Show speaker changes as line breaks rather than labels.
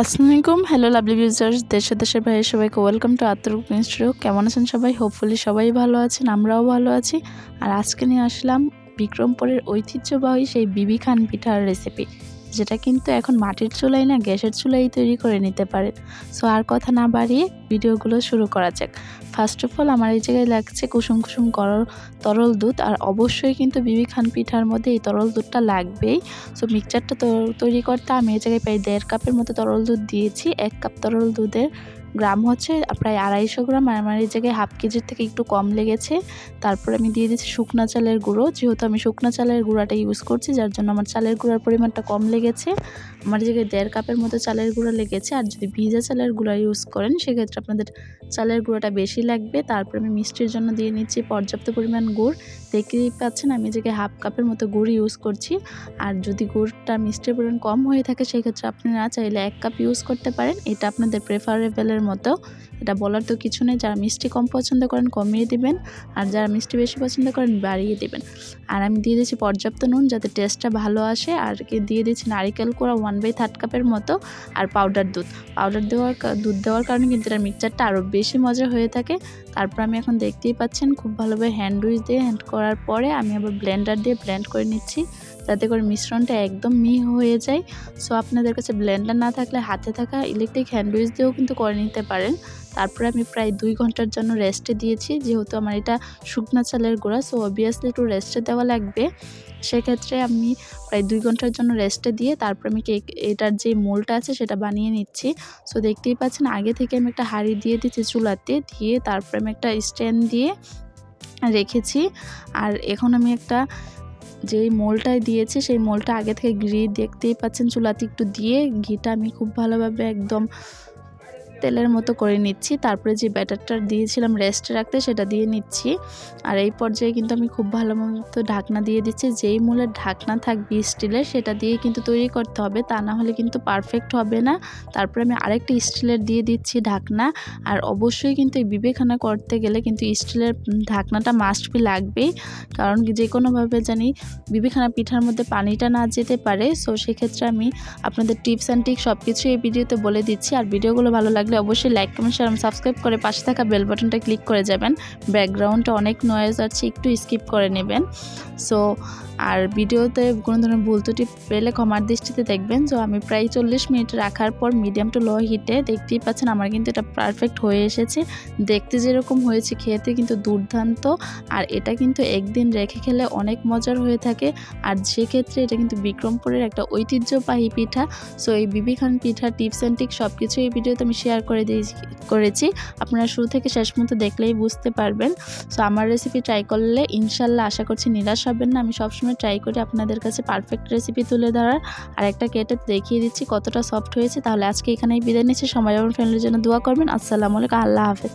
আসসালামু আলাইকুম hello lovely ভিউজার্স দেশে দেশের ভাই সবাইকে ওয়েলকাম টু আত্মরূপ ইনস্টিটিউট কেমন আছেন সবাই? হোপফুলি সবাই ভালো আছেন, আমরাও ভালো আছি। আর আজকে নিয়ে আসলাম বিক্রমপুরের ঐতিহ্যবাহী সেই বিবি খান পিঠার রেসিপি যেটা কিন্তু এখন মাটির চুলাই না, গ্যাসের চুলাই তৈরি করে নিতে পারে। সো আর কথা না বাড়িয়ে ভিডিওগুলো শুরু করা যাক। ফার্স্ট অফ অল আমার এই জায়গায় লাগছে কুসুম কুসুম করল তরল দুধ, আর অবশ্যই কিন্তু বিবি খান পিঠার মধ্যে এই তরল দুধটা লাগবেই। সো মিক্সচারটা তৈরি করতে আমি এই জায়গায় প্রায় দেড় কাপের মতো তরল দুধ দিয়েছি, এক কাপ তরল দুধের গ্রাম হচ্ছে প্রায় আড়াইশো গ্রাম আর আমার এই জায়গায় হাফ কেজির থেকে একটু কম লেগেছে। তারপর আমি দিয়ে দিচ্ছি শুকনো চালের গুঁড়ো। যেহেতু আমি শুকনো চালের গুঁড়াটা ইউজ করছি, যার জন্য আমার চালের গুঁড়ার পরিমাণটা কম লেগেছে। আমার জায়গায় দেড় কাপের মতো চালের গুঁড়ো লেগেছে। আর যদি ভিজা চালের গুঁড়া ইউজ করেন, সেক্ষেত্রে আপনাদের চালের গুঁড়োটা বেশি লাগবে। তারপর আমি মিষ্টির জন্য দিয়ে নিচ্ছি পর্যাপ্ত পরিমাণ গুড়। দেখতেই পাচ্ছেন আমি জায়গায় হাফ কাপের মতো গুড় ইউজ করছি। আর যদি গুড়টা মিষ্টির পরিমাণ কম হয়ে থাকে, সেক্ষেত্রে আপনারা চাইলে এক কাপ ইউজ করতে পারেন। এটা আপনাদের প্রেফারেবলের মতো। এটা বলার তো কিছু নেই। যারা মিষ্টি কম পছন্দ করেন, কমিয়ে দিবেন। আর যারা মিষ্টি বেশি পছন্দ করেন, বাড়িয়ে দেবেন। আর আমি দিয়ে দিচ্ছি পর্যাপ্ত নুন যাতে টেস্টটা ভালো আসে। আর দিয়ে দিচ্ছি নারিকেল কোড়া ওয়ান বাই থার্ড কাপের মতো। আর পাউডার দুধ। পাউডার দেওয়ার দুধ দেওয়ার কারণে কিন্তু এটা মিক্সচারটা আরও বেশি মজা হয়ে থাকে। তারপর আমি এখন দেখতেই পাচ্ছেন, খুব ভালোভাবে হ্যান্ড উইচ দিয়ে হ্যান্ড করার পরে আমি আবার ব্লেন্ডার দিয়ে ব্লেন্ড করে নিচ্ছি। যাতে করে মিশ্রণটা একদম মিহি হয়ে যায়। সো আপনাদের কাছে ব্লেন্ডার না থাকলে হাতে থাকা ইলেকট্রিক হ্যান্ড উইচ দিয়েও কিন্তু করে নিতে পারেন। তারপরে আমি প্রায় দুই ঘণ্টার জন্য রেস্টে দিয়েছি। যেহেতু আমার এটা শুকনা চালের গোড়া সো অবভিয়াসলি একটু রেস্টে দেওয়া লাগবে। সেক্ষেত্রে আমি প্রায় দুই ঘণ্টার জন্য রেস্টে দিয়ে তারপর আমি কেক এটার যে মোলটা আছে সেটা বানিয়ে নিচ্ছি। সো দেখতেই পাচ্ছেন আগে থেকে আমি একটা হাঁড়ি দিয়ে দিচ্ছি চুলাতে, দিয়ে তারপরে আমি একটা স্ট্যান্ড দিয়ে রেখেছি। আর এখন আমি একটা যেই মোলটায় দিয়েছে, সেই মোলটা আগে থেকে ঘি দেখতেই পাচ্ছেন। চুলাতে একটু দিয়ে ঘিটা আমি খুব ভালোভাবে একদম তেলের মতো করে নিচ্ছি। তারপরে যে ব্যাটারটা দিয়েছিলাম রেস্টে রাখতে সেটা দিয়ে নিচ্ছি। আর এই পর্যায়ে কিন্তু আমি খুব ভালো মতো ঢাকনা দিয়ে দিচ্ছি। যেই মূলের ঢাকনা থাকবে স্টিলের সেটা দিয়ে কিন্তু তৈরি করতে হবে। তা না হলে কিন্তু পারফেক্ট হবে না। তারপরে আমি আরেকটা স্টিলের দিয়ে দিচ্ছি ঢাকনা। আর অবশ্যই কিন্তু এই বিবেখানা করতে গেলে কিন্তু স্টিলের ঢাকনাটা মাস্ট বি লাগবেই। কারণ যে কোনোভাবে জানি বিবেখানা পিঠার মধ্যে পানিটা না যেতে পারে। সো সেক্ষেত্রে আমি আপনাদের টিপস অ্যান্ড টিক সব কিছু এই ভিডিওতে বলে দিচ্ছি। আর ভিডিওগুলো ভালো লাগে লাগলে অবশ্যই লাইক কমেন্ট শেয়ার সাবস্ক্রাইব করে পাশে থাকা বেল বাটনটা ক্লিক করে যাবেন। ব্যাকগ্রাউন্ডটা অনেক নয়েজ আছে, একটু স্কিপ করে নেবেন। সো আর ভিডিওতে কোনো ধরনের ভুল ত্রুটি পেলে ক্ষমার দৃষ্টিতে দেখবেন। সো আমি প্রায় চল্লিশ মিনিট রাখার পর মিডিয়াম টু লো হিটে দেখতেই পাচ্ছেন আমার কিন্তু এটা পারফেক্ট হয়ে এসেছে। দেখতে যেরকম হয়েছে, খেতে কিন্তু দুর্দান্ত। আর এটা কিন্তু একদিন রেখে খেলে অনেক মজার হয়ে থাকে। আর সেক্ষেত্রে এটা কিন্তু বিক্রমপুরের একটা ঐতিহ্যবাহী পিঠা। সো এই বিবি খান পিঠা টিপস অ্যান্ড টিক সব কিছু এই ভিডিওতে আমি শেয়ার করে দিয়ে করেছি। আপনারা শুরু থেকে শেষ মতো দেখলেই বুঝতে পারবেন। সো আমার রেসিপি ট্রাই করলে ইনশাল্লাহ আশা করছি নিরাশ হবেন না। আমি সবসময় ট্রাই করি আপনাদের কাছে পারফেক্ট রেসিপি তুলে ধরার। আর একটা কেটে দেখিয়ে দিচ্ছি কতটা সফট হয়েছে। তাহলে আজকে এখানেই বিদায় নিচ্ছি। সময় আমার ফ্যামিলির জন্য দোয়া করবেন। আসসালামু আলাইকুম। আল্লাহ হাফেজ।